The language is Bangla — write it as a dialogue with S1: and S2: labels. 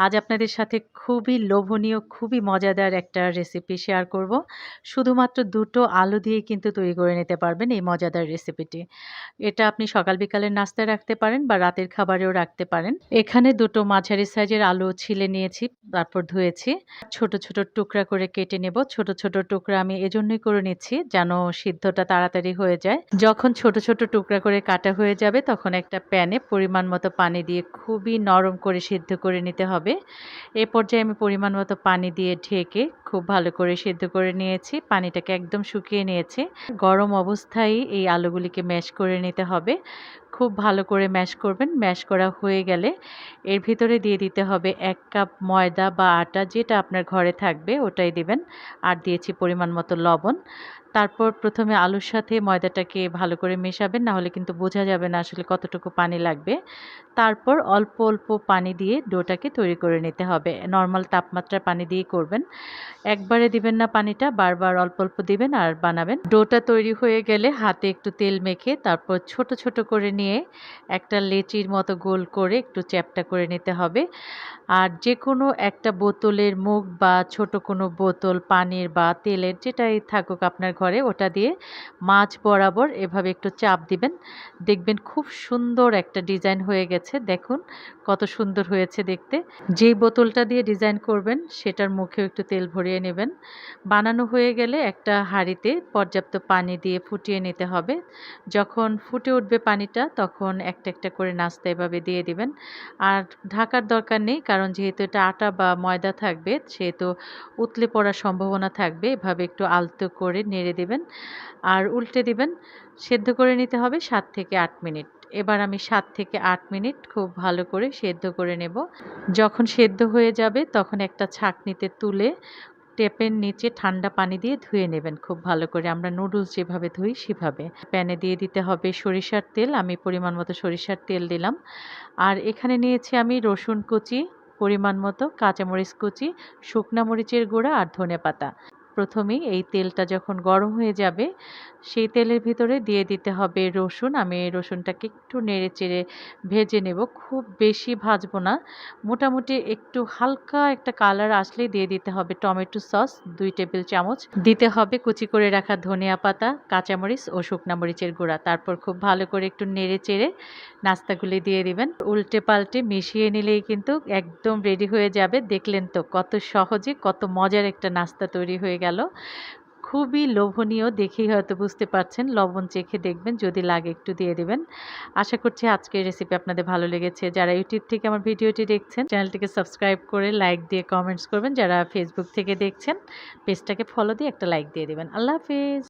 S1: আজ আপনাদের সাথে খুবই লোভনীয়, খুবই মজাদার একটা রেসিপি শেয়ার করব। শুধুমাত্র দুটো আলু দিয়েই কিন্তু তৈরি করে নিতে পারবেন এই মজাদার রেসিপিটি। এটা আপনি সকাল বিকালের নাস্তায় রাখতে পারেন বা রাতের খাবারেও রাখতে পারেন। এখানে দুটো মাঝারি সাইজের আলু ছিলে নিয়েছি, তারপর ধুয়েছি। ছোট, ছোট টুকরা করে কেটে নেব। ছোট, ছোট টুকরা আমি এজন্যই করে নিচ্ছি যেন সিদ্ধটা তাড়াতাড়ি হয়ে যায়। যখন ছোট, ছোট টুকরা করে কাটা হয়ে যাবে তখন একটা প্যানে পরিমাণ মতো পানি দিয়ে খুবই নরম করে সিদ্ধ করে নিতে হবে। এ পর্যায়ে আমি পরিমাণ মতো পানি দিয়ে ঢেকে খুব ভালো করে সেদ্ধ করে নিয়েছি। পানিটাকে একদম শুকিয়ে নিয়েছি। গরম অবস্থায় এই আলুগুলিকে ম্যাশ করে নিতে হবে। খুব ভালো করে ম্যাশ করবেন। ম্যাশ করা হয়ে গেলে এর ভিতরে দিয়ে দিতে হবে এক কাপ ময়দা বা আটা যেটা আপনার ঘরে থাকবে ওটাই দিবেন। আর দিয়েছি পরিমাণ মতো লবণ। তারপর প্রথমে আলুর সাথে ময়দাটাকে ভালো করে মেশাবেন না হলে কিন্তু বোঝা যাবে না আসলে কতটুকু পানি লাগবে। তারপর অল্প অল্প পানি দিয়ে ডোটাকে তৈরি করে নিতে হবে। নর্মাল তাপমাত্রার পানি দিয়ে করবেন। একবারে দিবেন না পানিটা, বারবার অল্প অল্প দিবেন আর বানাবেন। ডোটা তৈরি হয়ে গেলে হাতে একটু তেল মেখে তারপর ছোট ছোট করে নিয়ে একটা লেচির মতো গোল করে একটু চ্যাপটা করে নিতে হবে। আর যে কোনো একটা বোতলের মুখ বা ছোট কোনো বোতল, পানির বা তেলের যেটাই থাকুক আপনার ঘরে, ওটা দিয়ে মাছ বরাবর এভাবে একটু চাপ দিবেন। দেখবেন খুব সুন্দর একটা ডিজাইন হয়ে গেছে। দেখুন কত সুন্দর হয়েছে দেখতে। যেই বোতলটা দিয়ে ডিজাইন করবেন, সেটার মুখেও একটু তেল ভরিয়ে নেবেন। বানানো হয়ে গেলে একটা হাঁড়িতে পর্যাপ্ত পানি দিয়ে ফুটিয়ে নিতে হবে। যখন ফুটে উঠবে পানিটা, তখন একটা একটা করে নাস্তা এভাবে দিয়ে দিবেন। আর ঢাকার দরকার নেই, কারণ যেহেতু এটা আটা বা ময়দা থাকবে, সেহেতু উতলে পড়ার সম্ভাবনা থাকবে। এভাবে একটু আলতো করে নেড়ে দেবেন আর উল্টে দেবেন। সেদ্ধ করে নিতে হবে সাত থেকে আট মিনিট। এবার আমি সাত থেকে আট মিনিট খুব ভালো করে সেদ্ধ করে নেব। যখন সেদ্ধ হয়ে যাবে, তখন একটা ছাঁকনিতে তুলে টেপের নিচে ঠান্ডা পানি দিয়ে ধুয়ে নেবেন খুব ভালো করে। আমরা নুডলস যেভাবে ধুই, সেভাবে। প্যানে দিয়ে দিতে হবে সরিষার তেল। আমি পরিমাণ মতো সরিষার তেল দিলাম। আর এখানে নিয়েছি আমি রসুন কুচি পরিমাণ মতো কাঁচামরিচ কুচি শুকনা মরিচের গুঁড়া আর ধনে পাতা প্রথমেই এই তেলটা যখন গরম হয়ে যাবে, সেই তেলের ভিতরে দিয়ে দিতে হবে রসুন। আমি রসুনটাকে একটু নেড়ে চেড়ে ভেজে নেব। খুব বেশি ভাজবো না। মোটামুটি একটু হালকা একটা কালার আসলেই দিয়ে দিতে হবে টমেটো সস, দুই টেবিল চামচ। দিতে হবে কুচি করে রাখা ধনিয়া পাতা, কাঁচামরিচ ও শুকনা মরিচের গুঁড়া। তারপর খুব ভালো করে একটু নেড়ে চেড়ে নাস্তাগুলি দিয়ে দিবেন। উল্টে পাল্টে মিশিয়ে নিলেই কিন্তু একদম রেডি হয়ে যাবে। দেখলেন তো কত সহজে, কত মজার একটা নাস্তা তৈরি হয়ে গেল। খুবই লোভনীয় দেখেই হয়তো বুঝতে পারছেন, লবণ চেখে দেখবেন, যদি লাগে একটু দিয়ে দেবেন। আশা করছি আজকের রেসিপি আপনাদের ভালো লেগেছে। যারা ইউটিউব থেকে আমার ভিডিওটি দেখছেন, চ্যানেলটিকে সাবস্ক্রাইব করে লাইক দিয়ে কমেন্টস করবেন। যারা ফেসবুক থেকে দেখছেন পেজটাকে ফলো দিয়ে একটা লাইক দিয়ে দেবেন। আল্লাহ হাফিজ!